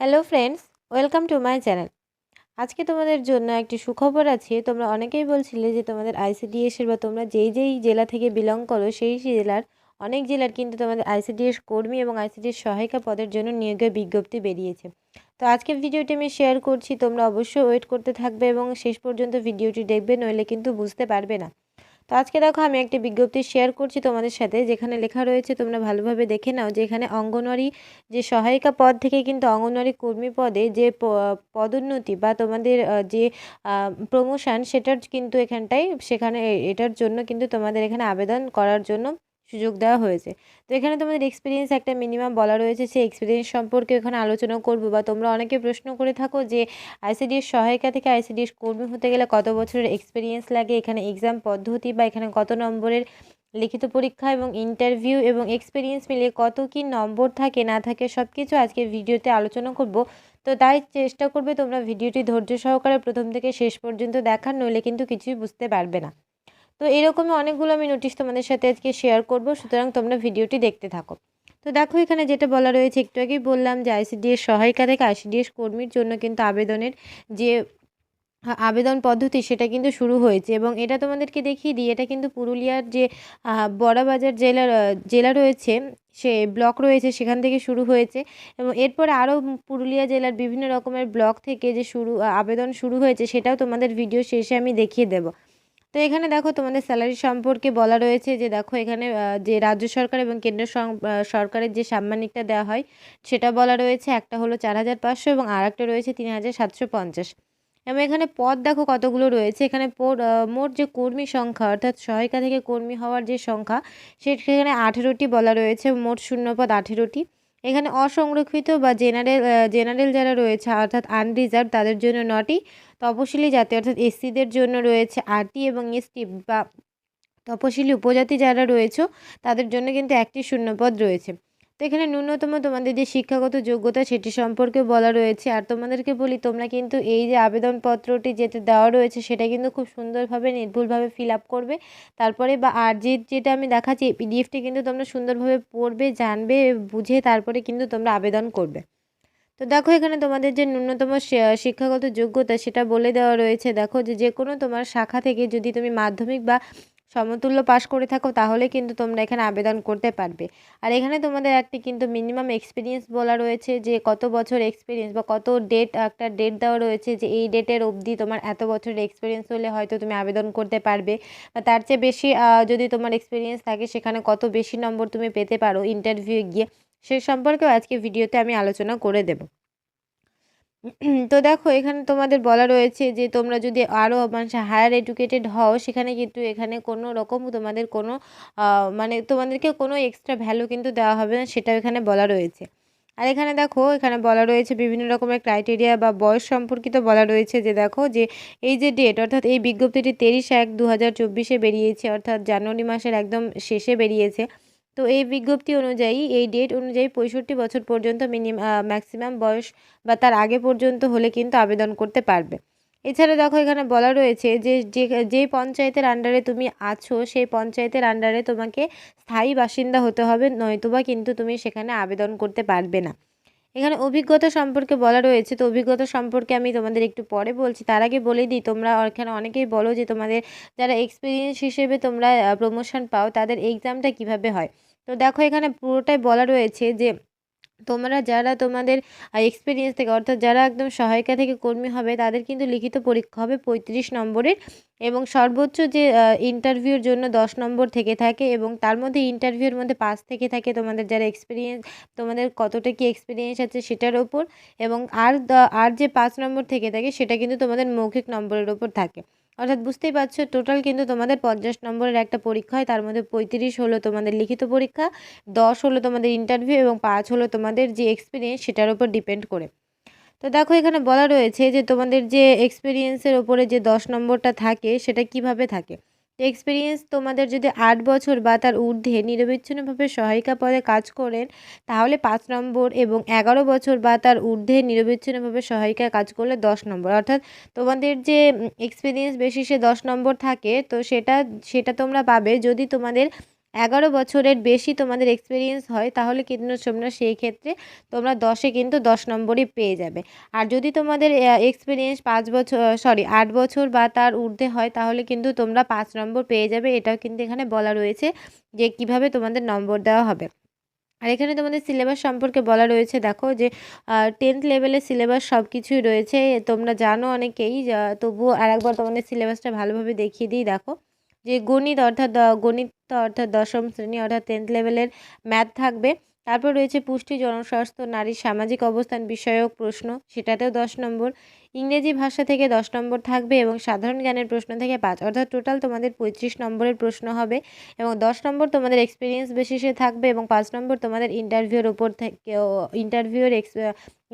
Hello friends welcome to my channel আজকে তোমাদের জন্য একটি সুখবর আছে। তোমরা অনেকেই বলছিলে যে তোমাদের আইসিডিএসের বা তোমরা যেই যেই জেলা থেকে বিলং করো, সেই জেলার অনেক জেলার কিন্তু তোমাদের আইসিডিএস কর্মী এবং আইসিডিএস সহায়িকা পদের জন্য নিয়োগের বিজ্ঞপ্তি বেরিয়েছে। তো আজকে ভিডিওটি আমি শেয়ার করছি। তোমরা অবশ্যই ওয়েট করতে থাকবে এবং শেষ পর্যন্ত ভিডিওটি দেখবে, নইলে কিন্তু বুঝতে পারবে না। তো আজকে দেখো আমি একটি বিজ্ঞপ্তি শেয়ার করছি তোমাদের সাথে, যেখানে লেখা রয়েছে, তোমরা ভালোভাবে দেখে নাও যে এখানে অঙ্গনওয়াড়ি যে সহায়িকা পদ থেকে কিন্তু অঙ্গনওয়াড়ি কর্মী পদে যে পদোন্নতি বা তোমাদের যে প্রমোশন সেটার কিন্তু এখানটাই সেখানে এটার জন্য কিন্তু তোমাদের এখানে আবেদন করার জন্য সুযোগ দেওয়া হয়েছে। তো এখানে তোমাদের এক্সপিরিয়েন্স একটা মিনিমাম বলা রয়েছে সেই এক্সপিরিয়েন্স সম্পর্কে এখানে আলোচনা করব বা তোমরা অনেকে প্রশ্ন করে থাকো যে আইসিডিএস সহায়িকা থেকে আইসিডিএস কর্মী হতে গেলে কত বছরের এক্সপিরিয়েন্স লাগে, এখানে এক্সাম পদ্ধতি বা এখানে কত নম্বরের লিখিত পরীক্ষা এবং ইন্টারভিউ এবং এক্সপিরিয়েন্স মিলিয়ে কত কি নম্বর থাকে, না থাকে সব কিছু আজকে ভিডিওতে আলোচনা করব। তো তাই চেষ্টা করবে তোমরা ভিডিওটি ধৈর্য সহকারে প্রথম থেকে শেষ পর্যন্ত দেখার, নইলে কিন্তু কিছুই বুঝতে পারবে না। তো এরকমই অনেকগুলো আমি নোটিশ তোমাদের সাথে আজকে শেয়ার করব, সুতরাং তোমরা ভিডিওটি দেখতে থাকো। তো দেখো এখানে যেটা বলা রয়েছে, একটু আগেই বললাম যে আইসিডিএস সহায়িকা থেকে আইসিডিএস কর্মীর জন্য কিন্তু আবেদনের যে আবেদন পদ্ধতি সেটা কিন্তু শুরু হয়েছে এবং এটা তোমাদেরকে দেখিয়ে দিই, এটা কিন্তু পুরুলিয়ার যে বড়াবাজার জেলার জেলা রয়েছে, সে ব্লক রয়েছে, সেখান থেকে শুরু হয়েছে এবং এরপরে আরও পুরুলিয়া জেলার বিভিন্ন রকমের ব্লক থেকে যে শুরু আবেদন শুরু হয়েছে সেটাও তোমাদের ভিডিও শেষে আমি দেখিয়ে দেবো। তো এখানে দেখো তোমাদের স্যালারি সম্পর্কে বলা রয়েছে যে দেখো এখানে যে রাজ্য সরকার এবং কেন্দ্র সরকারের যে সাম্মানিকটা দেওয়া হয়, সেটা বলা রয়েছে একটা হলো চার হাজার পাঁচশো এবং আর একটা রয়েছে তিন হাজার সাতশো পঞ্চাশ। এবং এখানে পদ দেখো কতগুলো রয়েছে, এখানে মোট যে কর্মী সংখ্যা, অর্থাৎ সহায়িকা থেকে কর্মী হওয়ার যে সংখ্যা, সেখানে আঠেরোটি বলা রয়েছে মোট শূন্যপদ আঠেরোটি। এখানে অসংরক্ষিত বা জেনারেল জেনারেল যারা রয়েছে, অর্থাৎ আনরিজার্ভ তাদের জন্য নটি তপশিলি জাতি, অর্থাৎ এসসিদের জন্য রয়েছে আরটি এবং এসটি বা তপশিলি উপজাতি যারা রয়েছে, তাদের জন্য কিন্তু একটি শূন্যপদ রয়েছে। তো এখানে ন্যূনতম তোমাদের যে শিক্ষাগত যোগ্যতা সেটি সম্পর্কে বলা রয়েছে। আর তোমাদেরকে বলি, তোমরা কিন্তু এই যে আবেদনপত্রটি যেতে দেওয়া রয়েছে, সেটা কিন্তু খুব সুন্দরভাবে, নির্ভুলভাবে ফিল আপ করবে। তারপরে বা আর যে, যেটা আমি দেখাচ্ছি, এই পিডিএফটি কিন্তু তোমরা সুন্দরভাবে পড়বে, জানবে, বুঝে তারপরে কিন্তু তোমরা আবেদন করবে। তো দেখো, এখানে তোমাদের যে ন্যূনতম শিক্ষাগত যোগ্যতা, সেটা বলে দেওয়া রয়েছে। দেখো যে যে কোনো তোমার শাখা থেকে যদি তুমি মাধ্যমিক বা সমতুল্য পাশ করে থাকো, তাহলে কিন্তু তোমরা এখানে আবেদন করতে পারবে। আর এখানে তোমাদের একটি কিন্তু মিনিমাম এক্সপিরিয়েন্স বলা রয়েছে যে কত বছর এক্সপিরিয়েন্স বা কত ডেট একটা ডেট দেওয়া রয়েছে যে এই ডেটের অবধি তোমার এত বছরের এক্সপিরিয়েন্স হলে হয়তো তুমি আবেদন করতে পারবে। বা তার চেয়ে বেশি যদি তোমার এক্সপিরিয়েন্স থাকে, সেখানে কত বেশি নম্বর তুমি পেতে পারো ইন্টারভিউ গিয়ে, সে সম্পর্কেও আজকে ভিডিওতে আমি আলোচনা করে দেব। তো দেখো, এখানে তোমাদের বলা রয়েছে যে তোমরা যদি আরও মানে হায়ার এডুকেটেড হও, সেখানে কিন্তু এখানে কোনো রকম তোমাদের কোনো মানে তোমাদেরকে কোনো এক্সট্রা ভ্যালু কিন্তু দেওয়া হবে না, সেটাও এখানে বলা রয়েছে। আর এখানে দেখো, এখানে বলা রয়েছে বিভিন্ন রকমের ক্রাইটেরিয়া বা বয়স সম্পর্কিত বলা রয়েছে যে দেখো, যে এই যে ডেট অর্থাৎ এই বিজ্ঞপ্তিটি তেইশ এক দু হাজার চব্বিশে বেরিয়েছে, অর্থাৎ জানুয়ারি মাসের একদম শেষে বেরিয়েছে। তো এই বিজ্ঞপ্তি অনুযায়ী, এই ডেট অনুযায়ী পঁয়ষট্টি বছর পর্যন্ত মিনিমাম ম্যাক্সিমাম বয়স বা তার আগে পর্যন্ত হলে কিন্তু আবেদন করতে পারবে। এছাড়া দেখো এখানে বলা রয়েছে যে যে পঞ্চায়েতের আন্ডারে তুমি আছো, সেই পঞ্চায়েতের আন্ডারে তোমাকে স্থায়ী বাসিন্দা হতে হবে, নয়তোবা কিন্তু তুমি সেখানে আবেদন করতে পারবে না। এখানে অভিজ্ঞতা সম্পর্কে বলা রয়েছে, তো অভিজ্ঞতা সম্পর্কে আমি তোমাদের একটু পরে বলছি। তার আগে বলে দিই, তোমরা এখানে অনেকেই বলো যে তোমাদের যারা এক্সপিরিয়েন্স হিসেবে তোমরা প্রমোশন পাও, তাদের এক্সামটা কীভাবে হয়? তো দেখো এখানে পুরোটাই বলা রয়েছে যে তোমরা যারা তোমাদের এক্সপিরিয়েন্স থেকে অর্থাৎ যারা একদম সহায়িকা থেকে কর্মী হবে, তাদের কিন্তু লিখিত পরীক্ষা হবে পঁয়ত্রিশ নম্বরের এবং সর্বোচ্চ যে ইন্টারভিউর জন্য দশ নম্বর থেকে থাকে এবং তার মধ্যে ইন্টারভিউর মধ্যে পাস থেকে থাকে তোমাদের যারা এক্সপিরিয়েন্স তোমাদের কতটা কি এক্সপিরিয়েন্স আছে সেটার ওপর এবং আর আর যে পাঁচ নম্বর থেকে থাকে সেটা কিন্তু তোমাদের মৌখিক নম্বরের ওপর থাকে। অর্থাৎ বুঝতেই পারছ টোটাল কিন্তু তোমাদের পঞ্চাশ নম্বরের একটা পরীক্ষা হয়। তার মধ্যে পঁয়ত্রিশ হলো তোমাদের লিখিত পরীক্ষা, দশ হলো তোমাদের ইন্টারভিউ এবং পাঁচ হলো তোমাদের যে এক্সপিরিয়েন্স সেটার উপর ডিপেন্ড করে। তো দেখো এখানে বলা রয়েছে যে তোমাদের যে এক্সপিরিয়েন্সের ওপরে যে দশ নম্বরটা থাকে, সেটা কীভাবে থাকে? এক্সপিরিয়েন্স তোমাদের যদি আট বছর বা তার ঊর্ধ্বে নিরবিচ্ছিন্নভাবে সহায়িকা পদে কাজ করেন, তাহলে পাঁচ নম্বর এবং এগারো বছর বা তার ঊর্ধ্বে নিরবিচ্ছিন্নভাবে সহায়িকা কাজ করলে দশ নম্বর। অর্থাৎ তোমাদের যে এক্সপিরিয়েন্স বেশি সে দশ নম্বর থাকে, তো সেটা সেটা তোমরা পাবে যদি তোমাদের এগারো বছরের বেশি তোমাদের এক্সপিরিয়েন্স হয়, তাহলে কিন্তু তোমরা সেই ক্ষেত্রে তোমরা দশে কিন্তু দশ নম্বরই পেয়ে যাবে। আর যদি তোমাদের এক্সপিরিয়েন্স পাঁচ বছর সরি আট বছর বা তার ঊর্ধ্বে হয়, তাহলে কিন্তু তোমরা পাঁচ নম্বর পেয়ে যাবে। এটাও কিন্তু এখানে বলা রয়েছে যে কীভাবে তোমাদের নম্বর দেওয়া হবে। আর এখানে তোমাদের সিলেবাস সম্পর্কে বলা রয়েছে, দেখো যে টেন্থ লেভেলের সিলেবাস সব কিছুই রয়েছে। তোমরা জানো অনেকেই তবুও আর একবার তোমাদের সিলেবাসটা ভালোভাবে দেখিয়ে দিই, দেখো। যে গণিত অর্থাৎ গণিত অর্থাৎ দশম শ্রেণি অর্থাৎ টেন্থ লেভেলের ম্যাথ থাকবে তারপর রয়েছে পুষ্টি, জনস্বাস্থ্য নারীর সামাজিক অবস্থান বিষয়ক প্রশ্ন, সেটাতেও দশ নম্বর। ইংরেজি ভাষা থেকে দশ নম্বর থাকবে এবং সাধারণ জ্ঞানের প্রশ্ন থেকে পাঁচ। অর্থাৎ টোটাল তোমাদের পঁয়ত্রিশ নম্বরের প্রশ্ন হবে এবং দশ নম্বর তোমাদের এক্সপিরিয়েন্স বেসিসে থাকবে এবং পাঁচ নম্বর তোমাদের ইন্টারভিউর ওপর থেকে ইন্টারভিউর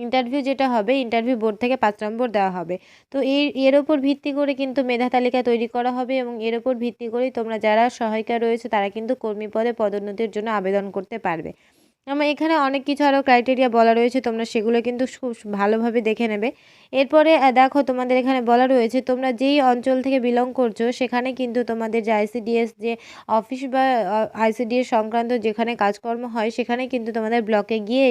ইন্টারভিউ যেটা হবে ইন্টারভিউ বোর্ড থেকে পাঁচ নম্বর দেওয়া হবে। তো এই এর ওপর ভিত্তি করে কিন্তু মেধা তালিকা তৈরি করা হবে এবং এর ওপর ভিত্তি করেই তোমরা যারা সহায়িকা রয়েছে তারা কিন্তু কর্মী পদে পদোন্নতির জন্য আবেদন করতে পারবে। আমার এখানে অনেক কিছু আরও ক্রাইটেরিয়া বলা রয়েছে, তোমরা সেগুলো কিন্তু খুব ভালোভাবে দেখে নেবে। এরপরে দেখো তোমাদের এখানে বলা রয়েছে, তোমরা যেই অঞ্চল থেকে বিলং করছ, সেখানে কিন্তু তোমাদের যে আইসিডিএস যে অফিস বা আইসিডিএস সংক্রান্ত যেখানে কাজকর্ম হয়, সেখানে কিন্তু তোমাদের ব্লকে গিয়ে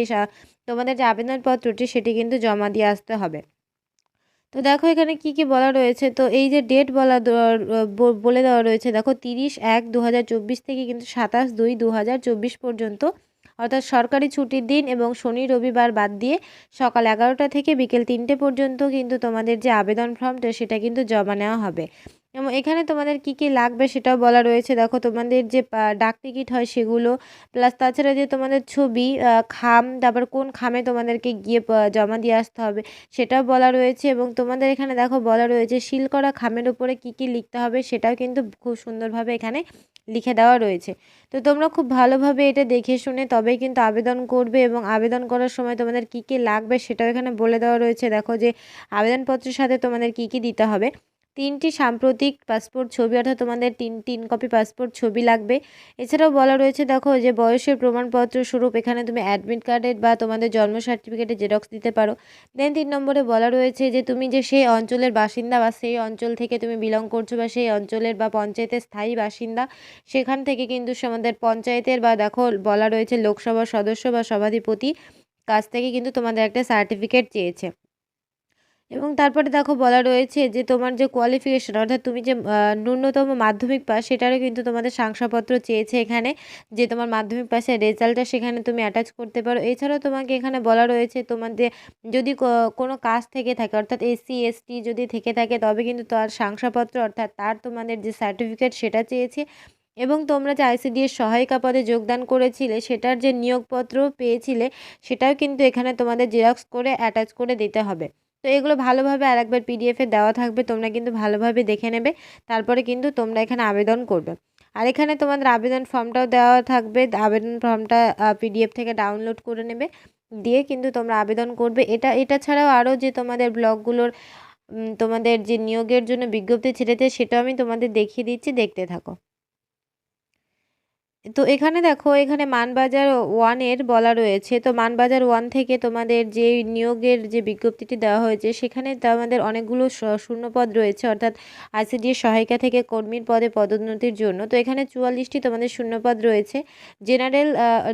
তোমাদের যে আবেদনপত্রটি, সেটি কিন্তু জমা দিয়ে আসতে হবে। তো দেখো এখানে কি কি বলা রয়েছে, তো এই যে ডেট বলা বলে দেওয়া রয়েছে, দেখো তিরিশ এক দু থেকে কিন্তু সাতাশ দুই দু পর্যন্ত অর্থাৎ সরকারি ছুটির দিন এবং শনি, রবিবার বাদ দিয়ে সকাল এগারোটা থেকে বিকেল তিনটে পর্যন্ত কিন্তু তোমাদের যে আবেদন ফর্মটা, সেটা কিন্তু জমা নেওয়া হবে। এবং এখানে তোমাদের কি কি লাগবে সেটাও বলা রয়েছে। দেখো, তোমাদের যে ডাক টিকিট হয় সেগুলো প্লাস তাছাড়া যে তোমাদের ছবি খাম, তারপর কোন খামে তোমাদেরকে গিয়ে জমা দিয়ে আসতে হবে, সেটাও বলা রয়েছে। এবং তোমাদের এখানে দেখো বলা রয়েছে সিল করা খামের উপরে কি কি লিখতে হবে, সেটাও কিন্তু খুব সুন্দরভাবে এখানে লিখে দেওয়া রয়েছে। তো তোমরা খুব ভালোভাবে এটা দেখে শুনে তবেই কিন্তু আবেদন করবে এবং আবেদন করার সময় তোমাদের কি কি লাগবে সেটাও এখানে বলে দেওয়া রয়েছে। দেখো যে আবেদনপত্রের সাথে তোমাদের কি কি দিতে হবে। তিনটি সাম্প্রতিক পাসপোর্ট ছবি, অর্থাৎ তোমাদের তিন তিন কপি পাসপোর্ট ছবি লাগবে। এছাড়াও বলা রয়েছে, দেখো যে বয়সের প্রমাণপত্র স্বরূপ এখানে তুমি অ্যাডমিট কার্ডের বা তোমাদের জন্ম সার্টিফিকেটের জেরক্স দিতে পারো। দেন তিন নম্বরে বলা রয়েছে যে তুমি যে সেই অঞ্চলের বাসিন্দা বা সেই অঞ্চল থেকে তুমি বিলং করছ বা সেই অঞ্চলের বা পঞ্চায়েতের স্থায়ী বাসিন্দা, সেখান থেকে কিন্তু আমাদের পঞ্চায়েতের বা দেখো বলা রয়েছে লোকসভার সদস্য বা সভাধিপতি কাছ থেকে কিন্তু তোমাদের একটা সার্টিফিকেট চেয়েছে। এবং তারপরে দেখো বলা রয়েছে যে তোমার যে কোয়ালিফিকেশন অর্থাৎ তুমি যে ন্যূনতম মাধ্যমিক পাস সেটারও কিন্তু তোমাদের শংসাপত্র চেয়েছে এখানে যে তোমার মাধ্যমিক পাসের রেজাল্টটা সেখানে তুমি অ্যাটাচ করতে পারো। এছাড়াও তোমাকে এখানে বলা রয়েছে তোমাদের যদি কোনো কাজ থেকে থাকে, অর্থাৎ এসসি এসটি যদি থেকে থাকে, তবে কিন্তু তার শংসাপত্র অর্থাৎ তার তোমাদের যে সার্টিফিকেট সেটা চেয়েছে। এবং তোমরা যে আইসিডিএস সহায়িকা পদে যোগদান করেছিলে, সেটার যে নিয়োগপত্র পেয়েছিলে, সেটাও কিন্তু এখানে তোমাদের জেরক্স করে অ্যাটাচ করে দিতে হবে। তো এগুলো ভালোভাবে আর একবার পিডিএফে দেওয়া থাকবে, তোমরা কিন্তু ভালোভাবে দেখে নেবে, তারপরে কিন্তু তোমরা এখানে আবেদন করবে। আর এখানে তোমাদের আবেদন ফর্মটাও দেওয়া থাকবে, আবেদন ফর্মটা পিডিএফ থেকে ডাউনলোড করে নেবে, দিয়ে কিন্তু তোমরা আবেদন করবে। এটা এটা ছাড়াও আরও যে তোমাদের ব্লগগুলোর তোমাদের যে নিয়োগের জন্য বিজ্ঞপ্তি ছেড়েছে, সেটাও আমি তোমাদের দেখিয়ে দিচ্ছি, দেখতে থাকো। তো এখানে দেখো, এখানে মানবাজার ওয়ানের বলা রয়েছে। তো মানবাজার ওয়ান থেকে তোমাদের যে নিয়োগের যে বিজ্ঞপ্তিটি দেওয়া হয়েছে, সেখানে আমাদের অনেকগুলো শূন্যপদ রয়েছে। অর্থাৎ আইসিডিএস সহায়িকা থেকে কর্মীর পদে পদোন্নতির জন্য। তো এখানে চুয়াল্লিশটি তোমাদের শূন্যপদ রয়েছে। জেনারেল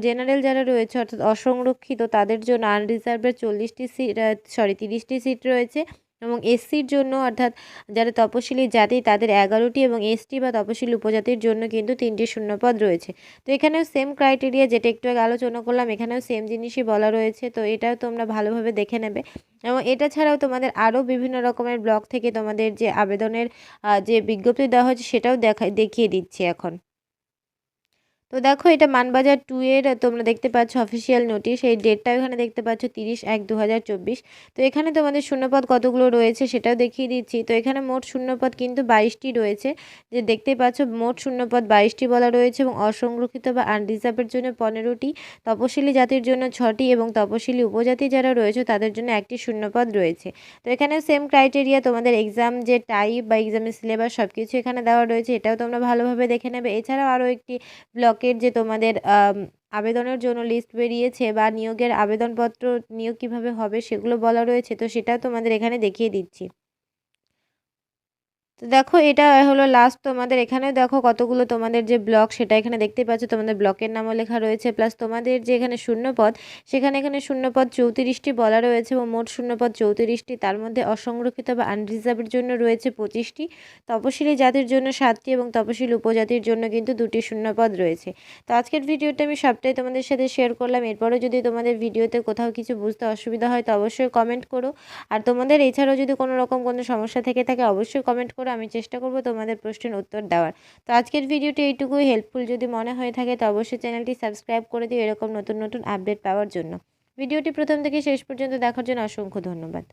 জেনারেল যারা রয়েছে, অর্থাৎ অসংরক্ষিত, তাদের জন্য আনরিজার্ভের চল্লিশটি সিট সরি তিরিশটি সিট রয়েছে। এবং এসসির জন্য অর্থাৎ যারা তপশিলি জাতি, তাদের এগারোটি এবং এসটি বা তপশিলি উপজাতির জন্য কিন্তু তিনটি শূন্যপদ রয়েছে। তো এখানেও সেম ক্রাইটেরিয়া যেটা একটু আগে আলোচনা করলাম, এখানেও সেম জিনিসই বলা রয়েছে। তো এটাও তোমরা ভালোভাবে দেখে নেবে। এবং এটা ছাড়াও তোমাদের আরও বিভিন্ন রকমের ব্লক থেকে তোমাদের যে আবেদনের যে বিজ্ঞপ্তি দেওয়া হয়েছে, সেটাও দেখা, দেখিয়ে দিচ্ছি এখন। তো দেখো এটা মানবাজার টু এর তোমরা দেখতে পাচ্ছ অফিসিয়াল নোটিশ এই ডেটটাও এখানে দেখতে পাচ্ছ তিরিশ এক দু তো এখানে তোমাদের শূন্যপদ কতগুলো রয়েছে সেটাও দেখিয়ে দিচ্ছি। তো এখানে মোট শূন্যপদ কিন্তু বাইশটি রয়েছে। যে দেখতে পাচ্ছ মোট শূন্যপদ বাইশটি বলা রয়েছে এবং অসংরক্ষিত বা আনরিজার্ভের জন্য পনেরোটি, তপশিলি জাতির জন্য ছটি এবং তপশিলি উপজাতি যারা রয়েছে তাদের জন্য একটি শূন্যপদ রয়েছে। তো এখানে সেম ক্রাইটেরিয়া তোমাদের এক্সাম যে টাইপ বা এক্সামের সিলেবাস সব কিছু এখানে দেওয়া রয়েছে, এটাও তোমরা ভালোভাবে দেখে নেবে। এছাড়াও আরও একটি ব্লক ব্লকের যে তোমাদের আবেদনের জন্য লিস্ট বেরিয়েছে বা নিয়োগের আবেদনপত্র নিয়োগ কীভাবে হবে সেগুলো বলা রয়েছে, তো সেটাও তোমাদের এখানে দেখিয়ে দিচ্ছি। তো দেখো এটা হলো লাস্ট তোমাদের এখানেও দেখো কতগুলো তোমাদের যে ব্লক সেটা এখানে দেখতে পাচ্ছ। তোমাদের ব্লকের নামও লেখা রয়েছে প্লাস তোমাদের যে এখানে শূন্যপদ, সেখানে এখানে শূন্যপদ চৌত্রিশটি বলা রয়েছে এবং মোট শূন্যপদ চৌত্রিশটি, তার মধ্যে অসংরক্ষিত বা আনরিজার্ভের জন্য রয়েছে পঁচিশটি। তপশিলি জাতির জন্য সাতটি এবং তপশিল উপজাতির জন্য কিন্তু দুটি শূন্যপদ রয়েছে। তো আজকের ভিডিওটা আমি সবটাই তোমাদের সাথে শেয়ার করলাম। এরপরেও যদি তোমাদের ভিডিওতে কোথাও কিছু বুঝতে অসুবিধা হয়, তো অবশ্যই কমেন্ট করো। আর তোমাদের এছাড়াও যদি কোনো রকম কোনো সমস্যা থেকে থাকে, অবশ্যই কমেন্ট করো আমি চেষ্টা করব তোমাদের প্রশ্নের উত্তর দেওয়ার। তো আজকের ভিডিওটি এইটুকুই। হেল্পফুল যদি মনে হয়ে থাকে তো অবশ্যই চ্যানেলটি সাবস্ক্রাইব করে দিও এরকম নতুন নতুন আপডেট পাওয়ার জন্য। ভিডিওটি প্রথম থেকে শেষ পর্যন্ত দেখার জন্য অসংখ্য ধন্যবাদ।